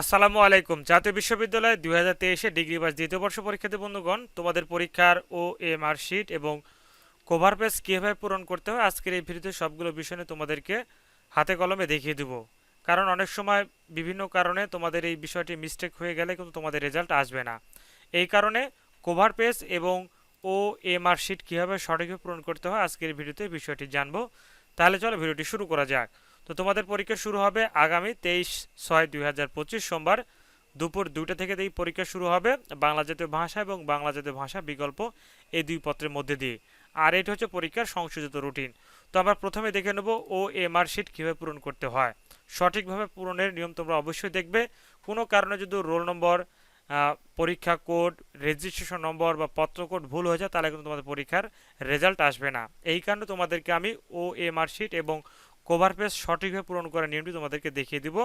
আসসালামু আলাইকুম। জাতীয় বিশ্ববিদ্যালয় দুই হাজার তেইশে ডিগ্রি পাস দ্বিতীয় বর্ষ পরীক্ষার্থী বন্ধুগণ, তোমাদের পরীক্ষার ও এ মার্কশিট এবং কভার পেজ কীভাবে পূরণ করতে হয় আজকের এই ভিডিওতে সবগুলো বিষয় তোমাদেরকে হাতে কলমে দেখিয়ে দেব। কারণ অনেক সময় বিভিন্ন কারণে তোমাদের এই বিষয়টি মিস্টেক হয়ে গেলে কিন্তু তোমাদের রেজাল্ট আসবে না। এই কারণে কভার পেজ এবং ও এ মার্কশিট কীভাবে সঠিকভাবে পূরণ করতে হয় আজকের ভিডিওতে বিষয়টি জানব। তাহলে চলো ভিডিওটি শুরু করা যাক। তো তোমাদের পরীক্ষা শুরু হবে আগামী তেইশ ছয় দুই সোমবার দুপুর দুইটা থেকে এই পরীক্ষা শুরু হবে বাংলা জাতীয় ভাষা এবং বাংলা জাতীয় ভাষা বিকল্প এই দুই পত্রের মধ্যে দিয়ে। আর এটা হচ্ছে পরীক্ষার সংশোধিত রুটিন তো আমরা প্রথমে দেখে নেব ও এ মার্কশিট কীভাবে পূরণ করতে হয়। সঠিকভাবে পূরণের নিয়ম তোমরা অবশ্যই দেখবে। কোনো কারণে যদি রোল নম্বর পরীক্ষা কোড রেজিস্ট্রেশন নম্বর বা পত্র কোড ভুল হয়ে যায়, তাহলে কিন্তু তোমাদের পরীক্ষার রেজাল্ট আসবে না। এই কারণে তোমাদেরকে আমি ও এ মার্কশিট এবং কভার পেজ সঠিকভাবে পূরণ করার নিয়মটি তোমাদেরকে দেখিয়ে দিব।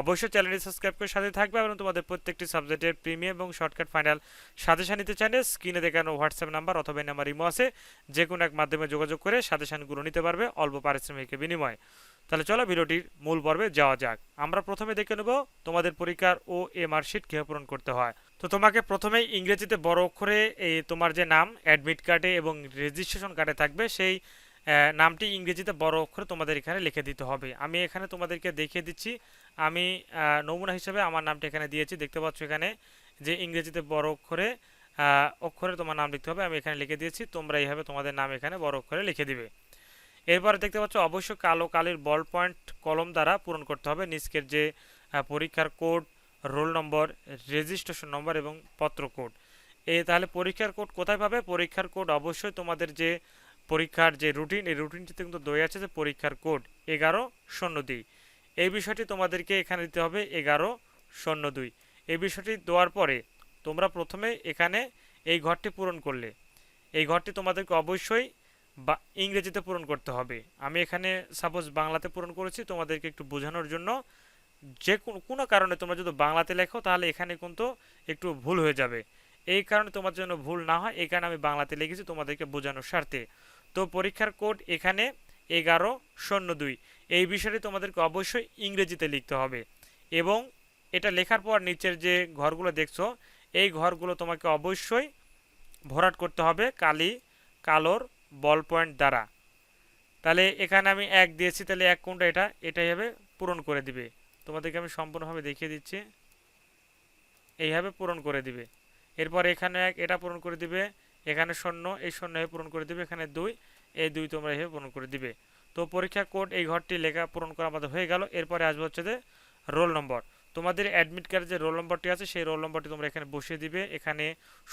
অবশ্যই চ্যানেলটি সাবস্ক্রাইব করে সাথে থাকবে এবং তোমাদের প্রত্যেকটি সাবজেক্টের প্রিমিয়াম এবং শর্টকাট ফাইনাল সাজেশন নিতে চাইলে স্ক্রিনে দেখানো হোয়াটসঅ্যাপ নাম্বার অথবা নাম্বার ইমো আছে। যে কোনো এক মাধ্যমে যোগাযোগ করে সাজেশনগুলো নিতে পারবে অল্প পারিশ্রমিকের বিনিময়ে। তাহলে চলো ভিডিওটির মূল পর্বে যাওয়া যাক। আমরা প্রথমে দেখে নেব তোমাদের পরীক্ষার ও এ মার্কশিট কীভাবে পূরণ করতে হয়। তো তোমাকে প্রথমে ইংরেজিতে বড় অক্ষরে এই তোমার যে নাম অ্যাডমিট কার্ডে এবং রেজিস্ট্রেশন কার্ডে থাকবে সেই নামটি ইংরেজিতে বড় অক্ষরে তোমাদের এখানে লিখে দিতে হবে। আমি এখানে তোমাদেরকে দেখিয়ে দিচ্ছি। আমি নমুনা হিসেবে আমার নামটা এখানে দিয়েছি। দেখতে পাচ্ছ এখানে যে ইংরেজিতে বড় অক্ষরে অক্ষরে তোমার নাম লিখতে হবে। আমি এখানে লিখে দিয়েছি। তোমরা এইভাবে তোমাদের নাম এখানে বড় অক্ষরে লিখে দিবে। এরপরে দেখতে পাচ্ছ অবশ্য কালো কালির বল পয়েন্ট কলম দ্বারা পূরণ করতে হবে। নিচকের যে পরীক্ষার code, roll number, registration number এবং পত্র কোড। এ তাহলে পরীক্ষার কোড কোথায় পাবে? পরীক্ষার কোড অবশ্যই তোমাদের যে পরীক্ষার যে রুটিন এই রুটিনটিতে কিন্তু দই আছে যে পরীক্ষার কোড এগারো শূন্য দুই। এই বিষয়টি তোমাদেরকে এখানে দিতে হবে এগারো শূন্য দুই। এই বিষয়টি দেওয়ার পরে তোমরা প্রথমে এখানে এই ঘরটি পূরণ করলে। এই ঘরটি তোমাদেরকে অবশ্যই বা ইংরেজিতে পূরণ করতে হবে। আমি এখানে সাপোজ বাংলাতে পূরণ করেছি, তোমাদেরকে একটু বোঝানোর জন্য যে কোনো কারণে তোমরা যদি বাংলাতে লেখো, তাহলে এখানে কিন্তু একটু ভুল হয়ে যাবে। এই কারণে তোমার জন্য ভুল না হয়, এই কারণে আমি বাংলাতে লিখেছি তোমাদেরকে বোঝানোর স্বার্থে। তো পরীক্ষার কোড এখানে এগারো, শূন্য দুই। এই বিষয়টি তোমাদেরকে অবশ্যই ইংরেজিতে লিখতে হবে। এবং এটা লেখার পর নিচের যে ঘরগুলো দেখছ, এই ঘরগুলো তোমাকে অবশ্যই ভরাট করতে হবে কালি, কালোর বল পয়েন্ট দ্বারা। তাহলে এখানে আমি এক দিয়েছি, তাহলে এক কোনটা এটা, এটাই হবে পূরণ করে দিবে। তোমাদেরকে আমি সম্পূর্ণভাবে দেখিয়ে দিচ্ছি। এইভাবে পূরণ করে দিবে। এরপর এখানে এক, এটা পূরণ করে দিবে। এখানে শূন্য, এই শূন্য হয়ে পূরণ করে দিবে, এখানে দুই, এই দুই তোমরা এভাবে পূরণ করে দিবে। তো পরীক্ষা কোড এই ঘরটি লেখা পূরণ করা আমাদের হয়ে গেল। এরপরে আসবে হচ্ছে যে রোল নম্বর। তোমাদের অ্যাডমিট কার্ডে যে রোল নম্বরটি আছে, সেই রোল নম্বরটি তোমরা এখানে বসিয়ে দিবে। এখানে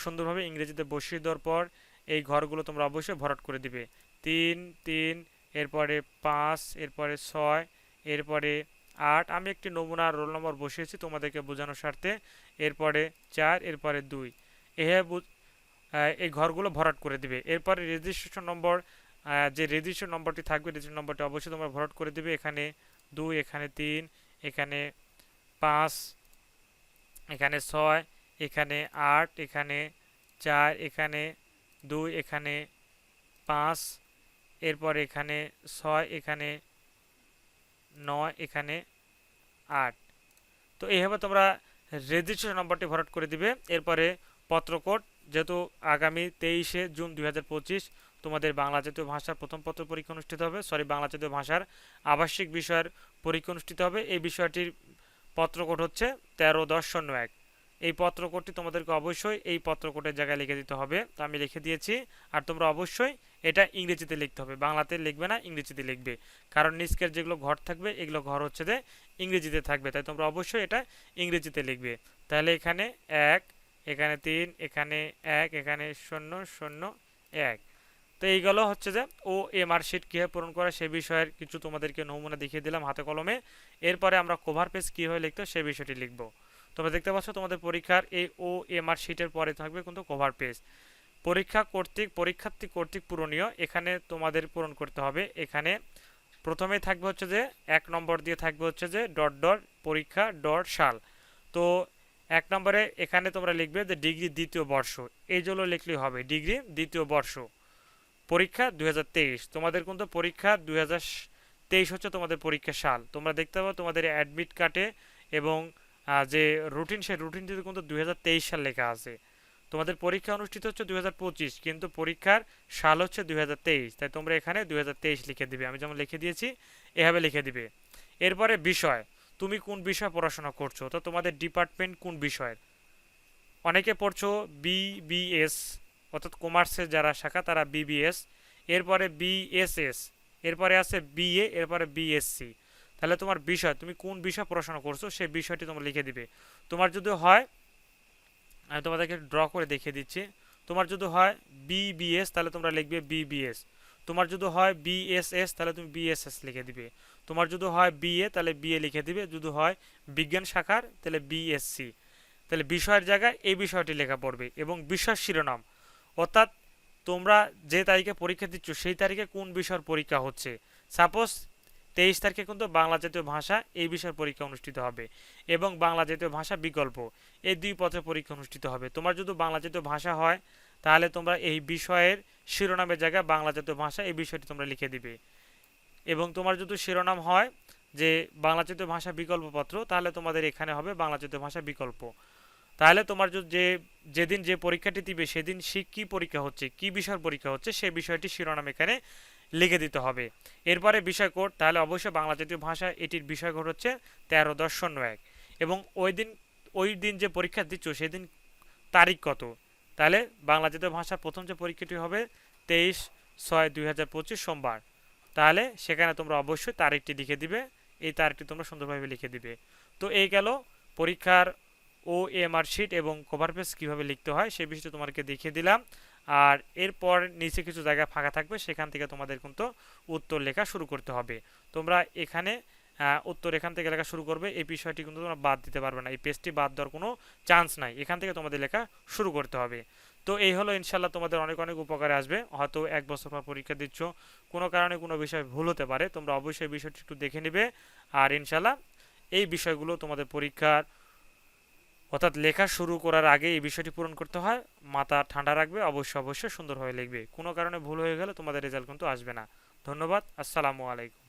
সুন্দরভাবে ইংরেজিতে বসিয়ে দেওয়ার পর এই ঘরগুলো তোমরা অবশ্যই ভরাট করে দিবে। তিন তিন, এরপরে পাঁচ, এরপরে ছয়, এরপরে আট। আমি একটি নমুনা রোল নম্বর বসিয়েছি তোমাদেরকে বোঝানোর স্বার্থে। এরপরে চার, এরপরে দুই। এভাবে এই ঘরগুলো ভরাট করে দিবে। এরপরে রেজিস্ট্রেশন নম্বর যে রেজিস্ট্রেশন নম্বরটি থাকবে রেজিস্ট্রেশন নম্বরটি অবশ্যই তোমরা ভরাট করে দিবে। এখানে দুই, এখানে তিন, এখানে পাঁচ, এখানে ছয়, এখানে আট, এখানে চার, এখানে দুই, এখানে পাঁচ, এরপর এখানে ছয়, এখানে নয়, এখানে আট। তো এইভাবে তোমরা রেজিস্ট্রেশন নম্বরটি ভরাট করে দিবে। এরপরে পত্রকোড যেহেতু আগামী তেইশে জুন দু হাজার পঁচিশ তোমাদের বাংলা জাতীয় ভাষার প্রথম পত্র পরীক্ষা অনুষ্ঠিত হবে সরি বাংলা জাতীয় ভাষার আবাসিক বিষয়ের পরীক্ষা অনুষ্ঠিত হবে। এই বিষয়টির পত্রকোড হচ্ছে তেরো দশ শূন্য এক। এই পত্রকোডটি তোমাদেরকে অবশ্যই এই পত্রকোডের জায়গায় লিখে দিতে হবে। তো আমি লিখে দিয়েছি, আর তোমরা অবশ্যই এটা ইংরেজিতে লিখতে হবে। বাংলাতে লিখবে না, ইংরেজিতে লিখবে। কারণ নিচকের যেগুলো ঘর থাকবে, এগুলো ঘর হচ্ছে যে ইংরেজিতে থাকবে। তাই তোমরা অবশ্যই এটা ইংরেজিতে লিখবে। তাহলে এখানে এক এখানে তিন, এখানে এক, এখানে শূন্য শূন্য, এক। তো এইগুলো হচ্ছে যে ও এ মার্কশিট কীভাবে পূরণ করা সে বিষয়ের কিছু তোমাদেরকে নমুনা দেখিয়ে দিলাম হাতে কলমে। এরপরে আমরা কভার পেজ কীভাবে লিখতে সেই বিষয়টি লিখব। তোমরা দেখতে পাচ্ছ তোমাদের পরীক্ষার এই ও এম আর শিটের পরে থাকবে কিন্তু কভার পেজ পরীক্ষা কর্তৃক, পরীক্ষার্থী কর্তৃক পূরণীয়। এখানে তোমাদের পূরণ করতে হবে। এখানে প্রথমে থাকবে হচ্ছে যে এক নম্বর দিয়ে থাকবে হচ্ছে যে ডট ডট পরীক্ষা ডট সাল। তো এক নম্বরে এখানে তোমরা লিখবে যে ডিগ্রি দ্বিতীয় বর্ষ। এই জন্য লিখলেই হবে, ডিগ্রি দ্বিতীয় বর্ষ। পরীক্ষা দু হাজার তেইশ। তোমাদের কিন্তু পরীক্ষা তেইশ হচ্ছে তোমাদের পরীক্ষা সাল। তোমরা দেখতে পাবো তোমাদের অ্যাডমিট কার্ডে এবং যে রুটিন সেই রুটিনটিতে কিন্তু দুই হাজার তেইশ সাল লেখা আছে। তোমাদের পরীক্ষা অনুষ্ঠিত হচ্ছে দুই হাজার পঁচিশ, কিন্তু পরীক্ষার সাল হচ্ছে দুই হাজার তেইশ। তাই তোমরা এখানে দুই হাজার তেইশ লিখে দিবে। আমি যেমন লিখে দিয়েছি, এভাবে লিখে দিবে। এরপরে বিষয়। তুমি কোন বিষয় পড়াশোনা করছ? তো তোমাদের ডিপার্টমেন্ট কোন বিষয়ের? অনেকে পড়ছো বিবিএস অর্থাৎ কমার্সের যারা শাখা, তারা বিবিএস এরপরে বিএসএস এরপরে আছে বিএ এরপরে বিএসসি তাহলে তোমার বিষয়, তুমি কোন বিষয় পড়াশোনা করছ, সেই বিষয়টি তোমরা লিখে দিবে। তোমার যদি হয় আমি তোমাদেরকে ড্র করে দেখিয়ে দিচ্ছি। তোমার যদি হয় বিবিএস তাহলে তোমরা লিখবে বিবিএস তোমার যদি হয় বিএসএস তাহলে তুমি বিএসএস লিখে দিবে। তোমার যদি হয় বিএ তাহলে বিএ লিখে দিবে। যদি হয় বিজ্ঞান শাখার, তাহলে বিএসসি তাহলে বিষয়ের জায়গায় এই বিষয়টি লেখা পড়বে এবং বিষয় শিরোনাম। অর্থাৎ তোমরা যে তারিখে পরীক্ষা দিচ্ছ, সেই তারিখে কোন বিষয়ের পরীক্ষা হচ্ছে? সাপোজ তেইশ তারিখে কিন্তু বাংলা জাতীয় ভাষা এই বিষয়ের পরীক্ষা অনুষ্ঠিত হবে এবং বাংলা জাতীয় ভাষা বিকল্প এই দুই পথে পরীক্ষা অনুষ্ঠিত হবে। তোমার যদি বাংলা জাতীয় ভাষা হয়, তাহলে তোমরা এই বিষয়ের শিরোনামের জায়গায় বাংলা জাতীয় ভাষা এই বিষয়টি তোমরা লিখে দিবে। এবং তোমার যদি শিরোনাম হয় যে বাংলা জাতীয় ভাষা বিকল্প পত্র তাহলে তোমাদের এখানে হবে বাংলা জাতীয় ভাষা বিকল্প। তাহলে তোমার যে যেদিন যে পরীক্ষাটি দিবে, সেদিন সে কী পরীক্ষা হচ্ছে, কি বিষয়ের পরীক্ষা হচ্ছে সেই বিষয়টি শিরোনাম এখানে লিখে দিতে হবে। এরপরে বিষয় কোড, তাহলে অবশ্যই বাংলা জাতীয় ভাষা এটির বিষয় কোড হচ্ছে তেরো দশ শূন্য এক। এবং ওই দিন ওই দিন যে পরীক্ষা দিচ্ছ, সেদিন তারিখ কত? তাহলে বাংলা জাতীয় ভাষার প্রথম যে পরীক্ষাটি হবে, তেইশ ছয় দুই সোমবার। তাহলে সেখানে তোমরা অবশ্যই তারিখটি লিখে দিবে। এই তারিখটি তোমরা সুন্দরভাবে লিখে দিবে। তো এই গেল পরীক্ষার ও এমআর শিট এবং কভার পেজ কীভাবে লিখতে হয় সেই বিষয়টি তোমাদেরকে দেখিয়ে দিলাম। আর এরপর নিচে কিছু জায়গা ফাঁকা থাকবে, সেখান থেকে তোমাদের কিন্তু উত্তর লেখা শুরু করতে হবে। তোমরা এখানে উত্তর এখান থেকে লেখা শুরু করবে, এই বিষয়টি কিন্তু তোমরা বাদ দিতে পারবে না। এই পেজটি বাদ দেওয়ার কোনো চান্স নাই। এখান থেকে তোমাদের লেখা শুরু করতে হবে। তো এই হলো ইনশাল্লাহ তোমাদের অনেক অনেক উপকারে আসবে। হয়তো এক বছর পর পরীক্ষা দিচ্ছ, কোনো কারণে কোনো বিষয় ভুল হতে পারে, তোমরা অবশ্যই বিষয়টি একটু দেখে নেবে। আর ইনশাল্লাহ এই বিষয়গুলো তোমাদের পরীক্ষার, অর্থাৎ লেখা শুরু করার আগে এই বিষয়টি পূরণ করতে হয়। মাথা ঠান্ডা রাখবে, অবশ্যই অবশ্যই সুন্দরভাবে লিখবে। কোনো কারণে ভুল হয়ে গেলে তোমাদের রেজাল্ট কিন্তু আসবে না। ধন্যবাদ, আসসালামু আলাইকুম।